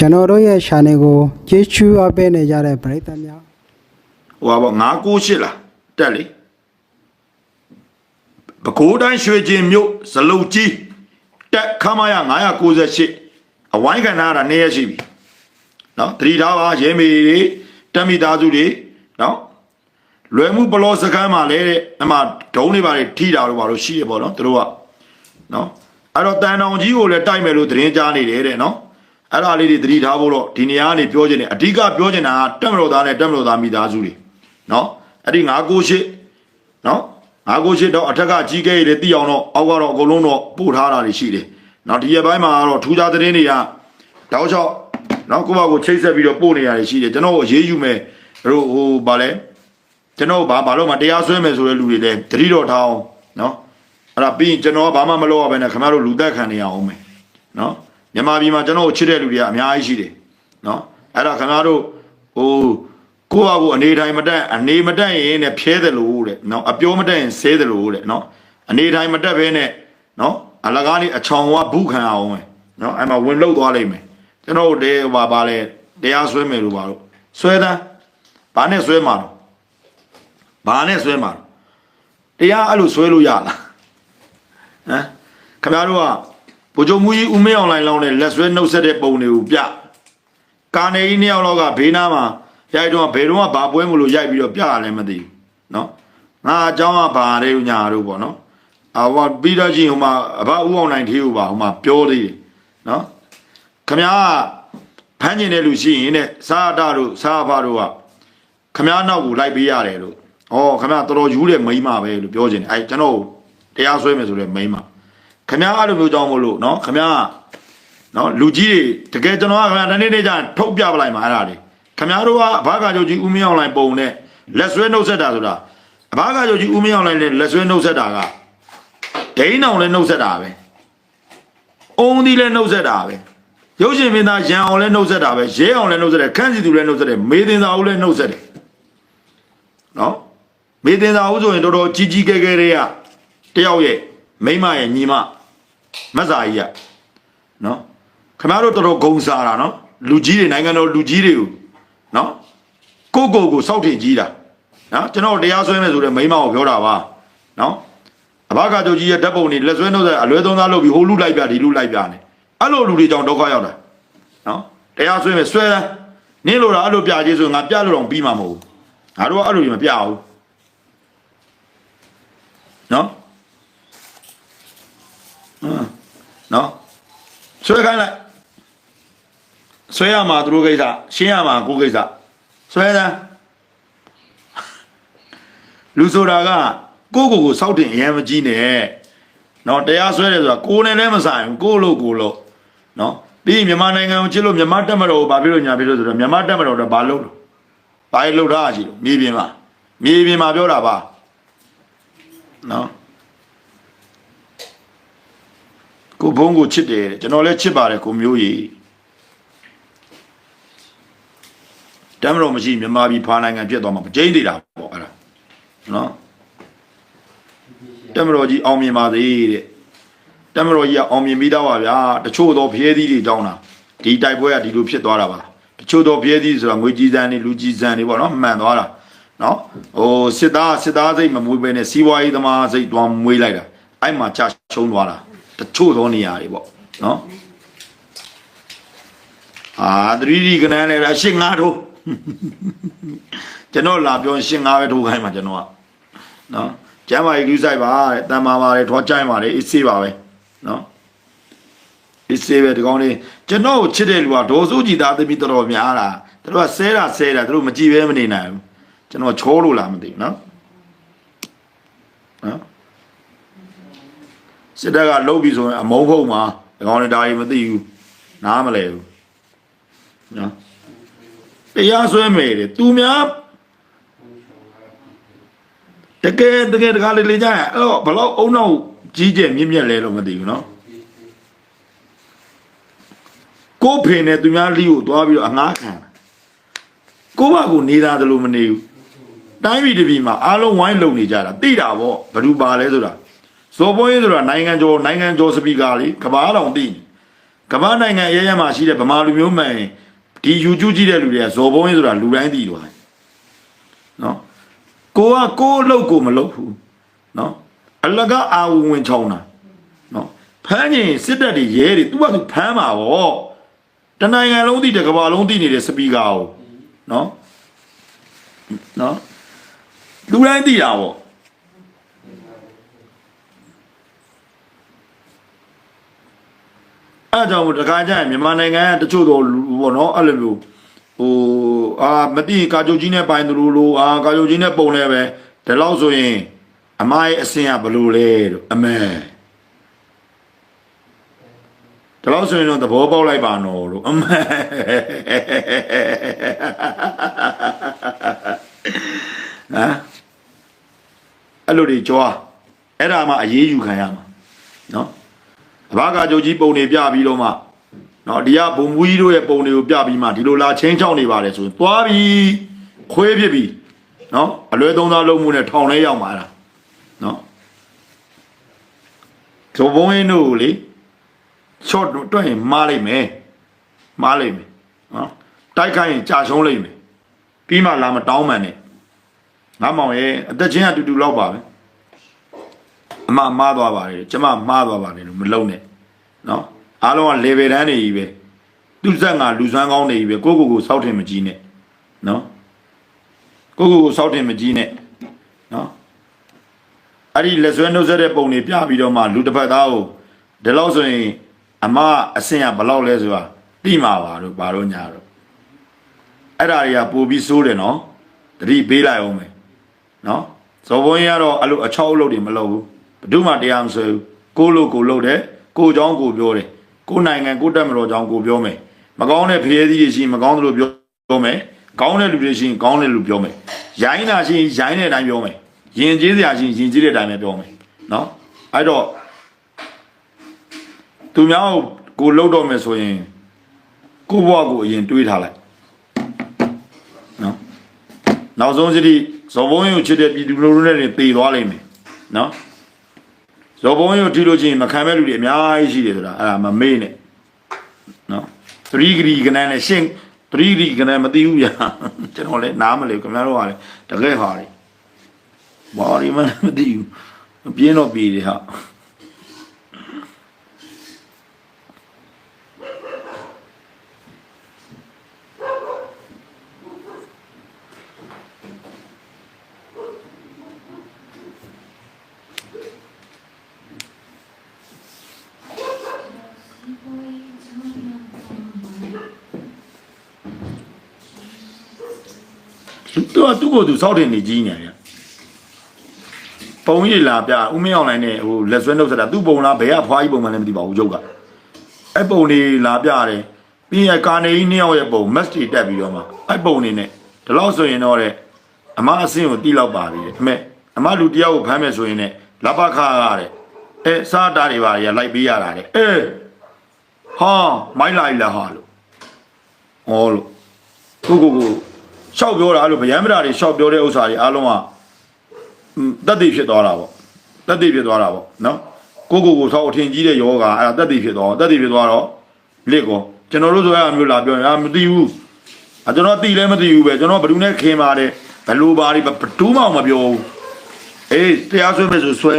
ကျွန်တော်တို့ရဲ့ channel ကိုကျေးဇူးအပ်ပေးနေကြတဲ့ပရိသတ်များဟိုပါပေါ့998လားတက်လေပဲခူးတိုင်းရွှေကျင်မြို့ဇလုတ်ကြီးတက်ခမရ998အဝိုင်းကန်ထားတာနေ့ရက်ရှိပြီနော်တတိထားပါရဲမေတွေတက်မိသားစုတွေနော်လွယ်မှုဘလောစကမ်းမှာလည်းတဲ့အမှဒုံးတွေပါတွေထိတာလို့ပါလို့ရှိရပေါ့နော်သူတို့ကနော်အဲ့တော့တန်တောင်ကြီးကိုလည်းတိုက်မယ်လို့သတင်းကြားနေတယ်တဲ့နော် အဲ့ဒါလေးတွေသတိထားဖို့တော့ဒီနေရာကနေပြောချင်တယ်အဓိကပြောချင်တာကတက်မလို့သားနဲ့တက်မလို့သားမိသားစုတွေနော်အဲ့ဒီ998နော်998တော့အထက်ကကြီးကဲရည်တွေသိအောင်တော့အောက်ကတော့အကုန်လုံးတော့ပို့ထားတာတွေရှိတယ်နော်ဒီရက်ပိုင်းမှာကတော့ထူးခြားသတင်းတွေကတောက်လျှောက်နော်ကိုယ့်ဘာကိုချိတ်ဆက်ပြီးတော့ပို့နေရတယ်ရှိတယ်ကျွန်တော်ကိုအေးအေးယူမယ်တို့ဟိုဗာလဲကျွန်တော်ဘာဘာလို့မတရားဆွဲမယ်ဆိုတဲ့လူတွေလည်းတတိတော်ထားအောင်နော်အဲ့ဒါပြီးရင်ကျွန်တော်ကဘာမှမလုပ်ရဘဲနဲ့ခင်ဗျားတို့လူသက်ခံနေရအောင်မယ်နော် မြန်မာပြည်မှာကျွန်တော်ကိုချစ်တဲ့လူတွေကအများကြီးရှိတယ်နော်အဲ့ဒါခင်ဗျားတို့ဟိုကိုယ့်ဘာကိုအနေတိုင်းမတက်အနေမတက်ရင်နဲ့ဖြဲတယ်လို့တဲ့နော်အပြောမတက်ရင်ဆဲတယ်လို့တဲ့နော်အနေတိုင်းမတက်ဘဲနဲ့နော်အလကားလေးအချောင်ဝဘူးခံအောင်မယ်နော်အဲ့မှာဝင်လောက်သွားလိမ့်မယ်ကျွန်တော်တို့တဲဟိုပါလဲတရားဆွဲမယ်လို့ပါလို့ဆွဲတန်းဘာနဲ့ဆွဲမှာတော့ဘာနဲ့ဆွဲမှာတော့တရားအဲ့လိုဆွဲလို့ရလားဟမ်ခင်ဗျားတို့က ဗိုလ်ချုပ်မူကြီးဦးမင်းအောင်လိုင်းလောင်းနဲ့လက်ဆွဲနှုတ်ဆက်တဲ့ပုံတွေကိုပြကာနေကြီးနှစ်ယောက်လောက်ကဘေးနားမှာရိုက်တော့ဘယ်တော့မှဘာပွဲမလို့ရိုက်ပြီးတော့ပြရလဲမသိဘူးနော်ငါအเจ้าကဘာလဲညာတို့ပေါ့နော်အဝပြီးတော့ချင်းဟိုမှာအဘဦးအောင်နိုင်သေးဘူးပါဟိုမှာပြောသေးတယ်နော်ခမ ्या ဖမ်းကျင်တဲ့လူရှိရင်တဲ့စားအတတို့စားအဖတို့ကခမ ्या နောက်ကိုလိုက်ပေးရတယ်လို့ဩခမ ्या တော်တော်ယူတဲ့မိန်းမပဲလို့ပြောချင်တယ်အဲကျွန်တော်တရားဆွဲမယ်ဆိုတဲ့မိန်းမ ခမရအဲ့လိုမျိုးကြောင်းမလို့เนาะခမရနော်လူကြီးတွေတကယ်ကျွန်တော်ကခမရတနေ့နေ့ကျထုတ်ပြပလိုက်မှာအဲ့ဒါလေခမရတို့ကအဘကချုပ်ကြီးဦးမင်းအောင်လိုင်းပုံနဲ့လက်ဆွဲနှုတ်ဆက်တာဆိုတာအဘကချုပ်ကြီးဦးမင်းအောင်လိုင်းနဲ့လက်ဆွဲနှုတ်ဆက်တာကဒိန်းအောင်လည်းနှုတ်ဆက်တာပဲအုံဒီလည်းနှုတ်ဆက်တာပဲရုပ်ရှင်မင်းသားရန်အောင်လည်းနှုတ်ဆက်တာပဲရဲအောင်လည်းနှုတ်ဆက်တယ်ခန့်စီသူလည်းနှုတ်ဆက်တယ်မေးတင်သာဦးလည်းနှုတ်ဆက်တယ်နော်မေးတင်သာဦးဆိုရင်တော်တော်ကြီးကြီးကဲကဲတွေကတယောက်ရဲ့မိမရဲ့ညီမ မတ်စာကြီးကနော်ခင်ဗျားတို့တော်တော်ဂုံစားတာနော်လူကြီးတွေနိုင်ငံတော်လူကြီးတွေကိုနော်ကိုကိုကိုစောက်ထင်ကြီးတာနော်ကျွန်တော်တရားစွဲမယ်ဆိုတဲ့မိန်းမကိုပြောတာပါနော်အဘကကြိုကြီးရဲ့ဓာတ်ပုံတွေလက်ဆွဲနှုတ်ဆက်အလွဲသုံးစားလုပ်ပြီးဟိုလူလိုက်ပြဒီလူလိုက်ပြနေအဲ့လိုလူတွေကြောင့်ဒုက္ခရောက်တာနော်တရားဆွဲမယ်ဆွဲတယ်နင်းလို့တာအဲ့လိုပြကြီးဆိုငါပြလို့တော့ပြီးမှာမဟုတ်ဘူးငါတို့ကအဲ့လိုကြီးမပြဘူးနော်ဟမ် နော်ဆွဲခိုင်းလိုက်ဆွဲရမှာသူတို့ကိစ္စရှင်းရမှာကိုယ်ကိစ္စဆွဲတယ်လူဆိုတာကကိုယ့်ကိုယ်ကိုစောက်တင်အရင်မကြည့်နဲ့နော်တရားဆွဲတယ်ဆိုတာကိုယ်နဲ့လည်းမဆိုင်ဘူးကိုယ့်လို့ကိုယ်လို့နော်ပြီးရင်မြန်မာနိုင်ငံကိုချစ်လို့မြန်မာတက်မတော်ကိုဘာဖြစ်လို့ညာဖြစ်လို့ဆိုတော့မြန်မာတက်မတော်တော့ဘာလုပ်လို့ဘာလို့ထားကြည့်လို့မြေပြင်မှာမြေပြင်မှာပြောတာပါနော် ကိုဘုံကိုချစ်တယ်ကျွန်တော်လည်းချစ်ပါတယ်ကိုမျိုးကြီးတမ်းမတော်မရှိမြန်မာပြည်ဖာနိုင်ငံပြတ်သွားမှာပကျင်းနေတာပေါ့အဲ့ဒါနော်တမ်းမတော်ကြီးအောင်မြင်ပါသေးတဲ့တမ်းမတော်ကြီးကအောင်မြင်ပြီးတော့ပါဗျာတချို့တော့ဖျဲသီးတွေတောင်းတာဒီတိုက်ပွဲကဒီလိုဖြစ်သွားတာပါတချို့တော့ဖျဲသီးဆိုတာငွေကြီးစံနေလူကြီးစံနေပေါ့နော်မှန်သွားတာနော်ဟိုစစ်သားစစ်သားစိတ်မမွေးပဲနဲ့စီးပွားရေးသမားစိတ်တွားမွေးလိုက်တာအဲ့မှာချရှုံးသွားတာ တချို့သောနေရာတွေပေါ့နော်အာသတိဒီကနန်းလေအရှင်းငါတို့ကျွန်တော်လာပြောရှင်းငါပဲထိုးခိုင်းမှာကျွန်တော်ကနော်ကျမ်းမာရေးကူးဆိုင်ပါတဲ့တန်မာပါတယ်ထွားချိုင်းပါတယ်အေးဆေးပါပဲနော်အေးဆေးပဲဒီကောင်းလေးကျွန်တော်ကိုချစ်တဲ့လူကဒေါ်စုကြည်သားသမီးတော်တော်များတာသူတို့ကဆဲတာဆဲတာသူတို့မကြည့်ပဲမနေနိုင်ဘူးကျွန်တော်ချောလို့လားမသိဘူးနော်နော် စစ်တပ်ကလှုပ်ပြီဆိုရင်အမုန်းဖုံမှာဒီကောင်းလေးဒါကြီးမသိဘူးနားမလဲဘူးနော်တရားစွဲမယ်တဲ့သူများတကယ်တကယ်တကားလေးလေးကြရင်အဲ့တော့ဘလောက်အုံနောက်ကြီးကျယ်မြင့်မြတ်လဲလို့မသိဘူးနော်ကိုယ်ဖေနဲ့သူများလီကိုသွားပြီးတော့အငှားခံကိုယ့်ဘာကိုနေတာတလို့မနေဘူးတိုင်းပြည်တစ်ပြည်မှာအားလုံးဝိုင်းလုံနေကြတာသိတာပေါ့ဘယ်သူပါလဲဆိုတာ ဇော်ပွင့်ဆိုတာနိုင်ငံကျော်နိုင်ငံကျော်စပီကာလေကဘာတော်သိကမ္ဘာနိုင်ငံအရေးရမှာရှိတဲ့ဗမာလူမျိုးမှန်ရင်ဒီ YouTube ကြည့်တဲ့လူတွေကဇော်ဘုံရေးဆိုတာလူတိုင်းသိတော့တယ်နော်ကိုကကိုယ်အလုပ်ကိုမလုပ်ဘူးနော်အလကအာဝဝင်ချောင်းတာနော်ဖမ်းရင်စစ်တပ်တွေရဲတွေသူ့ဘာသူဖမ်းမှာဗောတနိုင်ငံလုံးသိတဲ့ကမ္ဘာလုံးသိနေတဲ့စပီကာကိုနော်နော်လူတိုင်းသိတာဗော အဲဒါကြောင့်မို့တခါကျရင်မြန်မာနိုင်ငံကတချို့တော့လူပေါ့နော်အဲ့လိုမျိုးဟိုအာမတိကာကြိုကြီးနဲ့ပိုင်သူလိုလိုအာကာကြိုကြီးနဲ့ပုံလဲပဲဒီလောက်ဆိုရင်အမရဲ့အစင်ကဘယ်လိုလဲလို့အမဲဒီလောက်ဆိုရင်တော့သဘောပေါက်လိုက်ပါနော်လို့အမဲဟမ်အဲ့လိုတွေကြွားအဲ့ဒါမှအရေးယူခံရမှာနော် တဘာကကြုတ်ကြီးပုံတွေပြပြီးတော့မှနော်ဒီကဘုံမူကြီးတို့ရဲ့ပုံတွေကိုပြပြီးမှဒီလိုလာချင်းချောင်းနေပါတယ်ဆိုရင်သွားပြီးခွေးဖြစ်ပြီးနော်အလွဲသုံးစားလုပ်မှုနဲ့ထောင်ထဲရောက်မှာလားနော်ဇော်ဘုံရင်းတို့ကိုလေချော့တွန့်ရင်မားလိုက်မယ်မားလိုက်မယ်နော်တိုက်ခိုင်းရင်ကြာဆုံးလိုက်မယ်ပြီးမှလာမတောင်းမှန်နဲ့ငါမောင်ရဲ့အသက်ချင်းအတူတူလောက်ပါပဲ အမမှားသွားပါတယ်ကျမမှားသွားပါတယ်လို့မလုံးနဲ့နော်အားလုံးက level တန်းနေကြီးပဲသူဆက်ငါလူစွမ်းကောင်းနေကြီးပဲကိုကိုကိုစောက်ထင်မကြီးနဲ့နော်ကိုကိုကိုစောက်ထင်မကြီးနဲ့နော်အဲ့ဒီလက်ဆွဲနှုတ်ဆက်တဲ့ပုံတွေပြပြီးတော့မှလူတစ်ဖက်သားကိုဒီလောက်ဆိုရင်အမအဆင်ကဘယ်လောက်လဲဆိုတာတိမှာပါတော့ဘာလို့ညာတော့အဲ့ဒါတွေကပို့ပြီးစိုးတယ်နော်တတိပေးလိုက်အောင်မယ်နော်ဇော်ဘုန်းကြီးကတော့အဲ့လိုအချောက်အလုပ်တွေမလုပ်ဘူး ဘယ်သူမှတရားမဆွဲဘူးကိုလို့ကိုလို့တယ်ကိုเจ้าကိုပြောတယ်ကိုနိုင်ငံကိုတက်မတော်เจ้าကိုပြောမယ်မကောင်းတဲ့ဖျဲသီးတွေရှိရင်မကောင်းသလိုပြောပြောမယ်ကောင်းတဲ့လူတွေရှိရင်ကောင်းတဲ့လူပြောမယ်ရိုင်းတာရှိရင်ရိုင်းတဲ့အတိုင်းပြောမယ်ယဉ်ကျေးစရာရှိရင်ယဉ်ကျေးတဲ့အတိုင်းပဲပြောမယ်နော်အဲ့တော့သူများကိုကိုလှုပ်တော့မယ်ဆိုရင်ကိုဘဝကိုအရင်တွေးထားလိုက်နော်နောက်ဆုံးစီဇော်ဘုံရုပ်ချစ်တဲ့ပြည်သူလူထုနဲ့နေတည်သွားလိမ့်မယ်နော် ဇော်ဘုံရုပ်ထီလို့ချင်းမခံမဲ့လူတွေအများကြီးရှိတယ်ဆိုတာအဲ့ဒါမမေ့နဲ့နော်3ဂရီကနန်းနဲ့ရှင်း3ဂရီကနန်းမသိဘူးဗျာကျွန်တော်လည်းနားမလဲခင်ဗျားတို့ကလည်းတကယ်ဟာလေဘာဒီမှမသိဘူးပြင်းတော့ပြေးတယ်ဟာ သူကသူ့ကိုယ်သူစောက်တင်နေကြီးနေတယ်ပုံရိပ်လာပြဦးမင်းအောင်လိုင်းနဲ့ဟိုလက်ဆွဲနှုတ်ဆက်တာသူ့ပုံလားဘယ်ကဖွားကြီးပုံမှန်လည်းမသိပါဘူးရုပ်ကအဲ့ပုံလေးလာပြတယ်ပြီးရင်ကာနေကြီးနှစ်ယောက်ရဲ့ပုံမက်စတီတက်ပြီးတော့မှအဲ့ပုံလေးနဲ့ဒီလောက်ဆိုရင်တော့တဲ့အမအစင်းကိုတီးလောက်ပါပြီအမေအမလူတယောက်ကိုဖမ်းမယ်ဆိုရင်လည်းလပခါရတဲ့အဲစားတာတွေပါရလိုက်ပေးရတာတဲ့အဲဟာမိုင်းလိုက်လာဟာလို့ဟောလို့ကိုကိုကို ရှောက်ပြောတာအဲ့လိုဗျံပရာတွေရှောက်ပြောတဲ့ဥစ္စာတွေအားလုံးကอืมတက်တည်ဖြစ်သွားတာပေါ့တက်တည်ဖြစ်သွားတာပေါ့နော်ကိုကိုကိုဆောက်အထင်ကြီးတဲ့ယောဂအဲ့ဒါတက်တည်ဖြစ်သွားတက်တည်ဖြစ်သွားတော့လစ်ကောကျွန်တော်တို့ဆိုရအမျိုးလာပြောရင်အာမသိဘူးအကျွန်တော်သိလည်းမသိဘူးပဲကျွန်တော်ဘယ်သူနဲ့ခင်ပါတယ်ဘယ်လိုပါလိဘယ်သူမှမပြောဘူးအေးတရားဆွဲမယ်ဆိုဆွဲ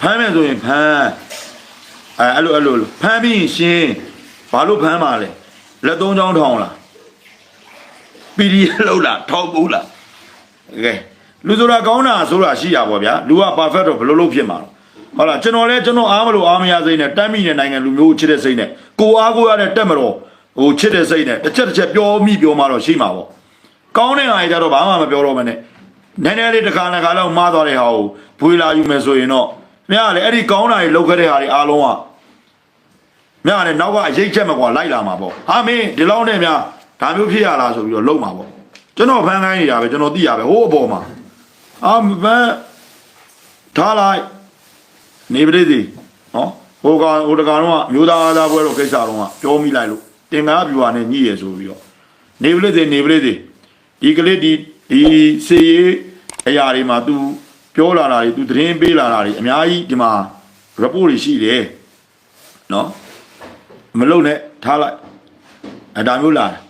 ဖမ်းမယ်ဆိုရင်ဖမ်းအဲအဲ့လိုအဲ့လိုဖမ်းပြီးရင်ရှင်းဘာလို့ဖမ်းမှာလဲလက်သုံးချောင်းထောင်လား ပီဒီလောက်လားထောက်ဘူးလားကဲလူဆိုတာကောင်းတာဆိုတာရှိရပါဗျာလူက perfect တော့ဘယ်လိုလုပ်ဖြစ်မှာလဲဟုတ်လားကျွန်တော်လဲကျွန်တော်အားမလို့အားမရစိမ့်နဲ့တမ်းမိတဲ့နိုင်ငံလူမျိုးကိုချစ်တဲ့စိတ်နဲ့ကိုအားကိုရတဲ့တက်မတော်ဟိုချစ်တဲ့စိတ်နဲ့တစ်ချက်တစ်ချက်ပြောမိပြောမှတော့ရှိမှာပေါ့ကောင်းတဲ့ဟာကြီးကြတော့ဘာမှမပြောတော့မနဲ့နည်းနည်းလေးတစ်ခါတစ်ခါလောက်မှားသွားတဲ့ဟာကိုဘွေလာယူမယ်ဆိုရင်တော့မြားလေအဲ့ဒီကောင်းတာကြီးလောက်ခဲ့တဲ့ဟာတွေအားလုံးကမြားလည်းနောက်ကအရေးချက်မကွာလိုက်လာမှာပေါ့ဟာမင်းဒီလောက်နဲ့များ ဒါမျိုးဖြစ်ရလားဆိုပြီးတော့လုံမှာပေါ့ကျွန်တော်ဖန်ခိုင်းနေတာပဲကျွန်တော်သိရပဲဟိုးအပေါ်မှာအာမဘန်ထားလိုက်နေပရိသီနော်ဟိုကဟိုတကောင်တော့မျိုးသားအားသားပွဲတော့ကိစ္စတော့ကပြောမိလိုက်လို့တင်ကားပြူဟာနဲ့ညှိရဆိုပြီးတော့နေပရိသီနေပရိသီဒီကလေးဒီဒီစေရေးအရာတွေမှာ तू ပြောလာတာတွေ तू သတင်းပေးလာတာတွေအများကြီးဒီမှာ report တွေရှိတယ်နော်မလုံနဲ့ထားလိုက်အဲဒါမျိုးလာတယ်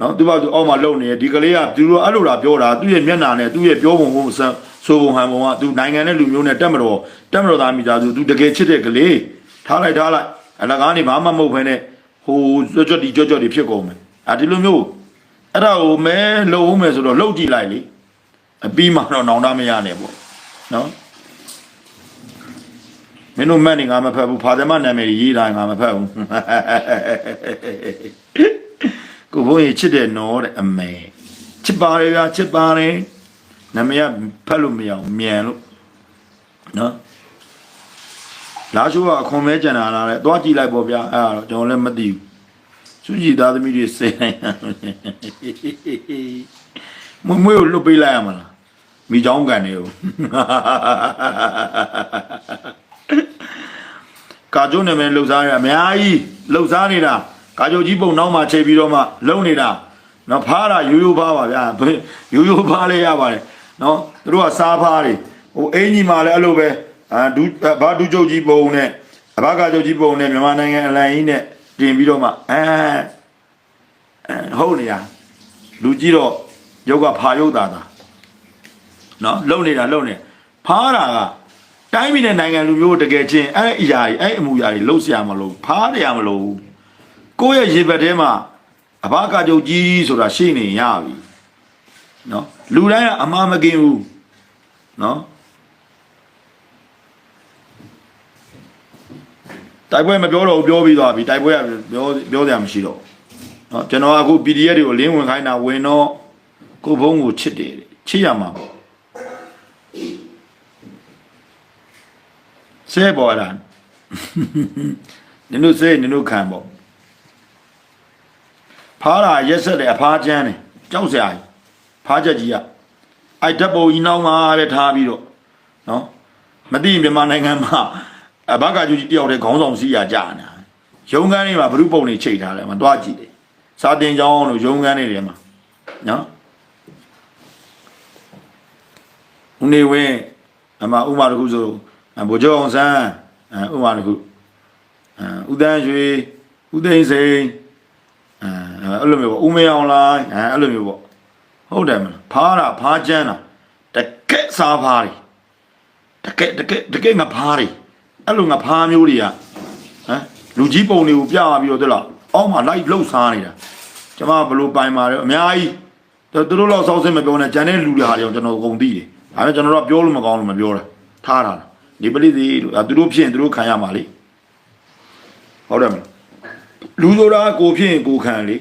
နော်သူကသူအောက်မှာလုံနေတယ်ဒီကလေးကသူတို့အဲ့လိုလာပြောတာသူ့ရဲ့မျက်နှာနဲ့သူ့ရဲ့ပြောပုံပုံစံဆိုပုံဟန်ပုံကသူနိုင်ငံနဲ့လူမျိုးနဲ့တက်မတော်တက်မတော်သားမိသားစုသူတကယ်ချစ်တဲ့ကလေးထားလိုက်ထားလိုက်အလကားနေဘာမှမဟုတ်ဘဲနဲ့ဟိုကြွကြွဒီကြွကြွဒီဖြစ်ကုန်မယ်အာဒီလိုမျိုးအဲ့ဒါကိုမဲလုံအောင်မယ်ဆိုတော့လှုပ်ကြည့်လိုက်လေအပြီးမှတော့နောင်တမရနဲ့ပေါ့နော်မင်းတို့မက်နေငါမဖက်ဘူးဖာသမနာမည်ရေးတာငါမဖက်ဘူး ကိုဘိုးကြီးချစ်တယ်နော်တဲ့အမေချစ်ပါတယ်ဗျာချစ်ပါတယ်နာမည်ကဖက်လို့မရအောင်မြန်လို့နော်လာရှိုးကအခွန်မဲကြံတာလားတဲ့သွားကြည့်လိုက်ပေါ့ဗျာအဲ့ဒါတော့ကျွန်တော်လည်းမသိဘူးစုကြည်သားသမီးတွေစိတ်နိုင်မမွေးကိုလွတ်ပေးလိုက်ရမလားမိချောင်းကန်နေကိုကာကျိုးနာမည်လှုပ်ရှားရအများကြီးလှုပ်ရှားနေတာ ကာကျိုးကြီးပုံနောက်မှချိန်ပြီးတော့မှလုံနေတာနော်ဖားတာရိုးရိုးဖားပါဗျာဘယ်ရိုးရိုးဖားလေးရပါတယ်နော်သူတို့ကစားဖားတွေဟိုအင်ကြီးမှလည်းအဲ့လိုပဲအာဒူဘာဒူကျုပ်ကြီးပုံနဲ့အဘကာကျုပ်ကြီးပုံနဲ့မြန်မာနိုင်ငံအလံကြီးနဲ့တင်ပြီးတော့မှအဲအဲဟုတ်နေရလူကြီးတော့ရုပ်ကဖာရုပ်တာတာနော်လုံနေတာလုံနေဖားတာကတိုင်းပြည်နဲ့နိုင်ငံလူမျိုးတကယ်ချင်းအဲ့အရာကြီးအဲ့အမှုရာကြီးလှုပ်ရှားမလို့ဖားတယ်ရမလို့ ကိုယ့်ရဲ့ရေဘက်ထဲမှာအဘကကြုတ်ကြီးဆိုတာရှိနေရပြီနော်လူတိုင်းကအမှားမကင်းဘူးနော်တိုက်ပွဲမပြောတော့ဘူးပြောပြီးသွားပြီတိုက်ပွဲကပြောပြောစရာမရှိတော့ဘူးနော်ကျွန်တော်ကအခု PDF တွေကိုလင်းဝင်ခိုင်းတာဝင်တော့ကိုယ့်ဘုံကိုချစ်တယ်တဲ့ချစ်ရမှာပေါ့ဆဲပေါ်လာနင်တို့ဆဲနင်တို့ခံပေါ့ ဖားတာရက်ဆက်တယ်အဖားချမ်းတယ်ကြောက်စရာကြီးဖားချက်ကြီးကအိုက်ဓာတ်ပုံကြီးနောက်မှာပဲထားပြီးတော့နော်မသိရင်မြန်မာနိုင်ငံမှာအဘကကျူကြီးတယောက်တည်းခေါင်းဆောင်စီးရကြာနေတာရုံးကန်းတွေမှာဘ ᱹ ပုံတွေချိန်ထားတယ်မတွားကြည့်တယ်စာတင်ကြောင်းလို့ရုံးကန်းတွေထဲမှာနော်ဦးနေဝင်းအမဥမာတစ်ခုဆိုအဲဗိုလ်ချုပ်အောင်ဆန်းအဲဥပမာတစ်ခုအဲဦးတန်းရွှေဦးသိန်းစိန် အဲအဲ့လိုမျိုးပေါ့ဦးမေအောင်လိုင်းအဲအဲ့လိုမျိုးပေါ့ဟုတ်တယ်မလားဖားတာဖားကျန်းတာတကက်စားဖားတွေတကက်တကက်တကက်ငါဖားတွေအဲ့လိုငါဖားမျိုးတွေကဟမ်လူကြီးပုံတွေကိုပြပြီးတော့တလားအောက်မှာလိုက်လှုပ်စားနေတာကျွန်မဘလို့ပိုင်ပါတော့အများကြီးသူတို့တော့စောက်စင်မပြောနဲ့ဂျန်တဲ့လူတွေဟာတွေကျွန်တော်အကုန်သိတယ်ဒါပေမဲ့ကျွန်တော်တို့ကပြောလို့မကောင်းလို့မပြောတာထားတာလားဒီပလိသေးလို့အဲသူတို့ဖြစ်ရင်သူတို့ခံရမှာလေဟုတ်တယ်မလားလူဆိုတာကိုဖြစ်ရင်ကိုခံလေ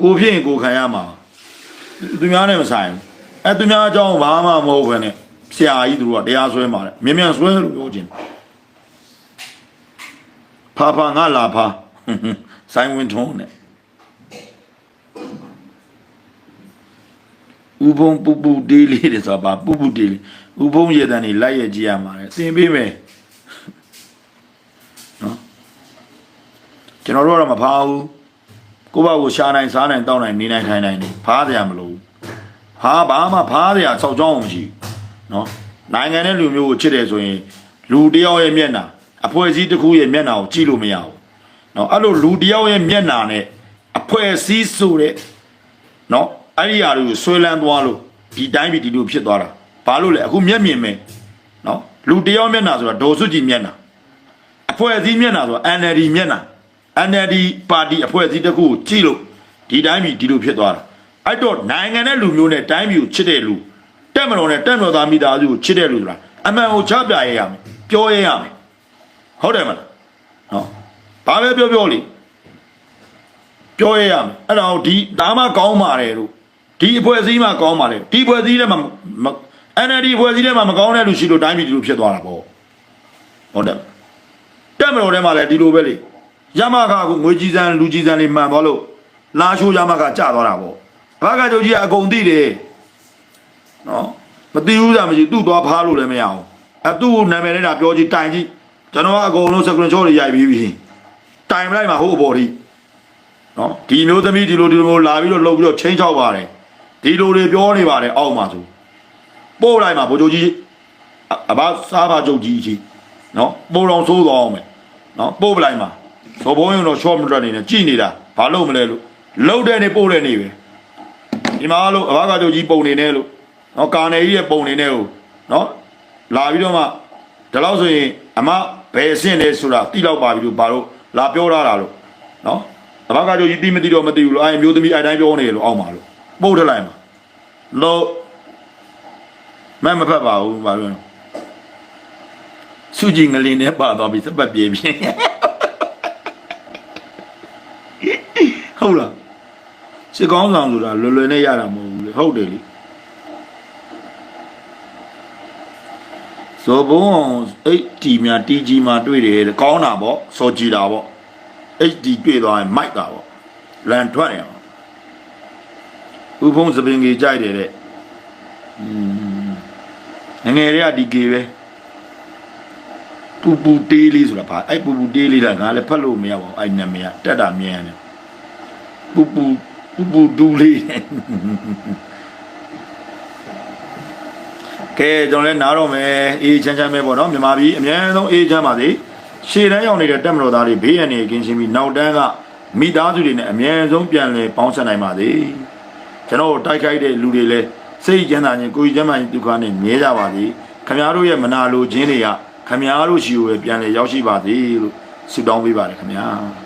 ကိုဖြစ်ရင်ကိုခံရမှာသူများနဲ့မဆိုင်ဘူးအဲသူများအကြောင်းဘာမှမဟုတ်ဘဲနဲ့ဆရာကြီးသူတို့ကတရားဆွဲမှာလေမြင်မြန်ဆွဲလို့ပြောခြင်းဖာဖာငါလာဖာဆိုင်ဝင်ထုံးနဲ့ဥပုံပူပူတေးလေးတဲ့ဆိုတာပါပူပူတေးလေးဥပုံရေတန်နေလိုက်ရကြည့်ရမှာလေသင်ပေးမယ်နော်ကျွန်တော်တို့ကတော့မဖားဘူး ကိုယ့်ဘာကိုရှာနိုင်စားနိုင်တောက်နိုင်နေနိုင်ထိုင်နိုင်နေဖားစရာမလိုဘူးဖားဘာမှဖားစရာစောက်ကြောင်းမရှိဘူးနော်နိုင်ငံနဲ့လူမျိုးကိုချစ်တယ်ဆိုရင်လူတယောက်ရဲ့မျက်နှာအဖွဲ့အစည်းတစ်ခုရဲ့မျက်နှာကိုကြည့်လို့မရဘူးနော်အဲ့လိုလူတယောက်ရဲ့မျက်နှာနဲ့အဖွဲ့အစည်းဆိုတဲ့နော်အဲ့ဒီအရာတွေကိုဆွဲလန်းသွားလို့ဒီတိုင်းပြည်ဒီလိုဖြစ်သွားတာဘာလို့လဲအခုမျက်မြင်မယ်နော်လူတယောက်မျက်နှာဆိုတာဒေါ်စုကြည်မျက်နှာအဖွဲ့အစည်းမျက်နှာဆိုတာ NLD မျက်နှာ NLD ပါတီအဖွဲ့အစည်းတစ်ခုကိုကြည့်လို့ဒီတိုင်းပြည်ဒီလိုဖြစ်သွားတာအဲ့တော့နိုင်ငံနဲ့လူမျိုးနဲ့တိုင်းပြည်ကိုချစ်တဲ့လူတက်မတော်နဲ့တက်မတော်သားမိသားစုကိုချစ်တဲ့လူဆိုတာအမှန်ကိုချပြရရမယ်ပြောရရမယ်ဟုတ်တယ်မလားနော်ဘာပဲပြောပြောလေပြောရရမယ်အဲ့တော့ဒီဒါမှကောင်းပါတယ်လို့ဒီအဖွဲ့အစည်းမှကောင်းပါတယ်ဒီအဖွဲ့အစည်းထဲမှာမ NLD အဖွဲ့အစည်းထဲမှာမကောင်းတဲ့လူရှိလို့တိုင်းပြည်ဒီလိုဖြစ်သွားတာပေါ့ဟုတ်တယ်တက်မတော်ထဲမှာလည်းဒီလိုပဲလေ ရမခကိုငွေကြီးစံလူကြီးစံလေးမှန်သွားလို့လာရှိုးရမခကျသွားတာပေါ့ဘာကကြုတ်ကြီးကအကုန်သိတယ်နော်မသိဘူးစားမရှိသူ့သွားဖားလို့လည်းမရအောင်အဲသူ့နာမည်နဲ့ဒါပြောကြည့်တိုင်ကြည့်ကျွန်တော်ကအကုန်လုံးစကရင်ချောတွေရိုက်ပြီးပြီတိုင်မလိုက်မှာဟုတ်အပေါ်ထိနော်ဒီမျိုးသမီးဒီလိုဒီလိုလာပြီးတော့လှုပ်ပြီးတော့ချင်းချောက်ပါတယ်ဒီလိုတွေပြောနေပါတယ်အောက်မှာဆိုပို့လိုက်မှာဗိုလ်ချုပ်ကြီးအဘစားပါချုပ်ကြီးကြီးနော်ပို့တော်ဆိုးသွားအောင်မယ်နော်ပို့ပလိုက်မှာ စော်ဘုံရုံတော့ short မတက်နေနဲ့ကြည်နေတာဘာလို့မလဲလို့လှုပ်တဲ့နေပို့တဲ့နေပဲဒီမှာလို့အဘကကြိုကြီးပုံနေနေလို့နော်ကာနယ်ကြီးရဲ့ပုံနေနေကိုနော်လာပြီးတော့မှဒီလောက်ဆိုရင်အမဘယ်အဆင့်လဲဆိုတာတိလောက်ပါပြီလို့ဘာလို့လာပြောထားတာလို့နော်အဘကကြိုကြီးတိမတိတော့မသိဘူးလို့အဲမျိုးသမီးအဲတိုင်းပြောနေလို့အောက်မှာလို့ပို့ထလိုက်မှာလို့မမဖတ်ပါဘူးဘာလို့လဲစုကြည်ငလင်းနဲ့ပါသွားပြီစပတ်ပြေးပြီ ဟုတ်လားစစ်ကောင်းဆောင်ဆိုတာလွယ်လွယ်နဲ့ရတာမဟုတ်ဘူးလေဟုတ်တယ်လေဇော်ဘုံအဲ့တီများတီဂျီမှာတွေ့တယ်တဲ့ကောင်းတာပေါ့စော်ကြည်တာပေါ့အဲ့ဒီတွေ့သွားရင်မိုက်တာပေါ့လန်ထွက်နေအောင်ဥဖုံးစပင်ကြီးကြိုက်တယ်တဲ့อืมငငယ်တွေကဒီကေပဲ ပူပူတေးလေးဆိုတာဘာအဲ့ပူပူတေးလေးကငါလည်းဖတ်လို့မရပါဘူးအဲ့နာမည်ကတက်တာမြန်တယ်ပူပူပူပူဒူလေးကဲကျွန်တော်လည်းနားတော့မယ်အေးချမ်းချမ်းပဲပေါ့နော်မြန်မာပြည်အများဆုံးအေးချမ်းပါစေရှေ့တန်းရောက်နေတဲ့တက်မတော်သားတွေဘေးရန်နေကင်းရှင်းပြီးနောက်တန်းကမိသားစုတွေနဲ့အများဆုံးပြန်လည်ပေါင်းဆက်နိုင်ပါစေကျွန်တော်တို့တိုက်ခိုက်တဲ့လူတွေလည်းစိတ်ကျမ်းသာခြင်းကိုယ်ကျမ်းမာခြင်းဒုက္ခနဲ့မြဲကြပါစေခမည်းတော်ရဲ့မနာလိုခြင်းတွေက ခမည်းတော်ရှိကိုပဲပြန်လည်ရောက်ရှိပါစေလို့ဆုတောင်းပေးပါတယ်ခမည်း